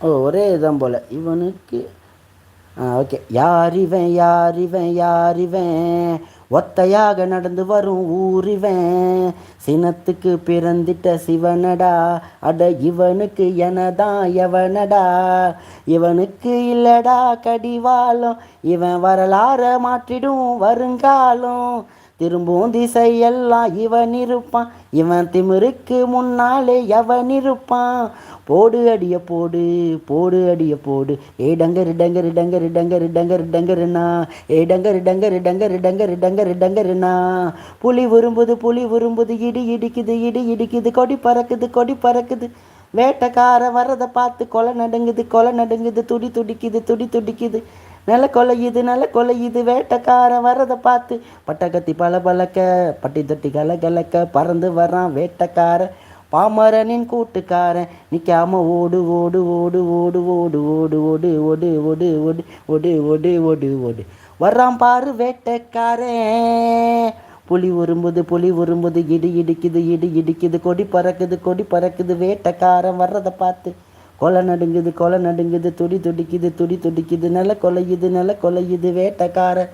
ஓ ஒரே இதான் போல். இவனுக்கு ஓகே. யார் இவன் யார் இவன் யார் இவன் ஒத்தையாக நடந்து வரும் ஊரிவன். சினத்துக்கு பிறந்திட்ட சிவனடா. அட இவனுக்கு எனதான் எவனடா? இவனுக்கு இல்லடா கடிவாளம். இவன் வரலாற மாற்றிடும் வருங்காலம். திரும்பும் திசையெல்லாம் இவன் இருப்பான். இவன் திமிருக்கு முன்னாலே எவன் இருப்பான். போடு அடிய போடு போடு அடிய போடு. ஏ டங்கரு டங்கரு டங்கரு டங்கரு டங்கரு டங்கருண்ணா. ஏ டங்கரு டங்கரு டங்கரு டங்கரு டங்கரு டங்கருண்ணா. புலி விரும்புது புலி விரும்புது. இடி இடிக்குது இடி இடிக்குது. கொடி பறக்குது கொடி பறக்குது. வேட்டைக்கார வரதை பார்த்து கொலை நடுங்குது கொலை நடுங்குது. துடி துடிக்குது துடி துடிக்குது. நல்ல கொலையுது நல்ல கொலையுது வேட்டைக்காரன் வர்றதை பார்த்து பட்டக்கத்தி பல பழக்க பட்டி தொட்டி கல கலக்க பறந்து வர்றான் வேட்டைக்காரன் பாமரனின் கூட்டுக்காரன் நிற்காம ஓடு ஓடு ஓடு ஓடு ஓடு ஓடு ஓடு ஓடு ஓடு ஓடு ஓடு ஓடு ஓடு ஓடு வர்றான் பாரு வேட்டைக்காரன் புலி உரும்புது புலி உரும்புது இடி இடிக்குது இடி இடிக்குது கொடி பறக்குது கொடி பறக்குது வேட்டைக்காரன் வர்றதை பார்த்து கொலை நடுங்குது கொலை நடுங்குது துடி துடிக்குது துடி துடிக்குது நல்ல கொலையுது நல்ல கொலையுது வேட்டக்கார.